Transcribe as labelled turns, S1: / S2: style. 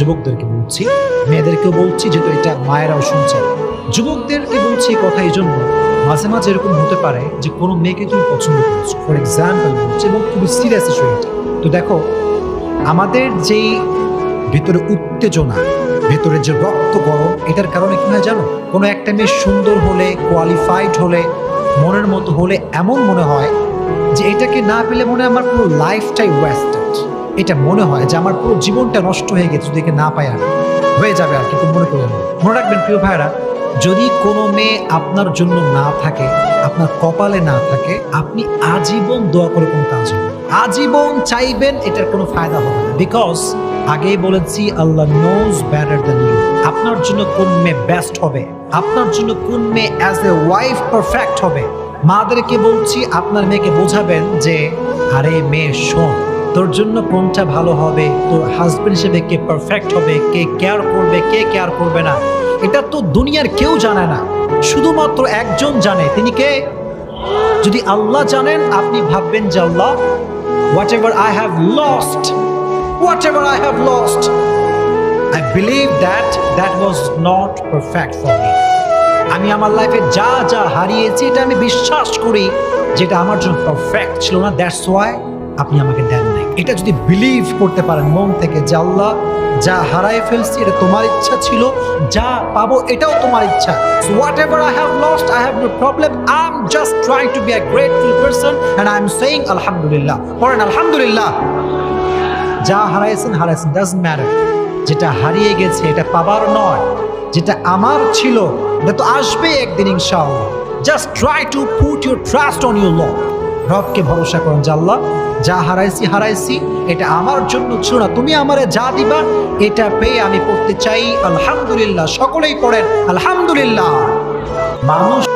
S1: যুবকদেরকে বলছি, মেয়েদেরকেও বলছি যেহেতু এটা মায়েরাও শুনছেন। যুবকদেরকে বলছি কথা এই জন্য, মাঝে মাঝে এরকম হতে পারে যে কোনো মেয়েকে তুমি পছন্দ করছ। ফর এক্সাম্পল বলছি, এবং খুবই সিরিয়াস ইস্যু এটা। তো দেখো, আমাদের যেই ভিতরে উত্তেজনা, ভেতরে যে রক্ত গরম, এটার কারণে কি হয় জানো? কোনো একটা মেয়ে সুন্দর হলে কোয়ালিফাইড হলে, মনের মতো হলে এমন মনে হয় যে এটাকে না পেলে মনে হয় আমার পুরো লাইফটাই ওয়েস্টেড এটা মনে হয় যে আমার পুরো জীবনটা নষ্ট হয়ে গেছে, যদি না পাই আর হয়ে যাবে আর কি তুমি মনে করবেন মনে রাখবেন, প্রিয় ভাইরা যদি কোনো মেয়ে আপনার জন্য না থাকে, আপনার কপালে না থাকে, আপনি আজীবন দোয়া করে কোনো কাজ হবে আজীবন চাইবেন এটার কোনো ফায়দা হবে না। বিকজ আগেই বলেছি, Allah knows better than you আপনার জন্য কোন মেয়ে বেস্ট হবে? আপনার জন্য কোন মেয়ে অ্যাজ এ ওয়াইফ পারফেক্ট হবে? মাদেরকে বলছি, আপনার মেয়েকে বোঝাবেন যে, আরে মেয়ে শোন তোর জন্য কোনটা ভালো হবে? তোর হাজবেন্ড হিসেবে কে পারফেক্ট হবে? কে কেয়ার করবে? কে কেয়ার করবে না? এটা তো দুনিয়ার কেউ জানে না। শুধুমাত্র একজন জানে। তিনি কে? যদি আল্লাহ জানেন, আপনি ভাববেন যে Allah whatever I have lost whatever I have lost I believe that that was not perfect for me আমি আমার লাইফে যা যা হারিয়েছি, এটা আমি বিশ্বাস করি, যেটা আমার জন্য পারফেক্ট ছিল না দ্যাটস ওয়াই আপনি আমাকে দেন নাই। এটা যদি বিলিভ করতে পারেন মন থেকে যে আল্লাহ যা হারাই ফেলছি, এটা তোমার ইচ্ছা ছিল, যা পাবো এটাও তোমার ইচ্ছা। Whatever I have lost I have no problem I am just trying to be a grateful person and I am saying আলহামদুলিল্লাহ পড়েন আলহামদুলিল্লাহ যা হারাইছেন হারাইছেন ডাজন্ট ম্যাটার যেটা হারিয়ে গেছে, এটা পাবার নয়। যেটা আমার ছিল, এটা তো আসবে একদিন ইনশাআল্লাহ। Just try to put your trust on your ল রবকে ভরসা করেন যে আল্লাহ যা হারাইছি হারাইছি, এটা আমার জন্য ছিল না তুমি আমারে যা দিবা, এটা পেয়ে আমি পড়তে চাই। আলহামদুলিল্লাহ, সকলেই পড়েন। আলহামদুলিল্লাহ। মানুষ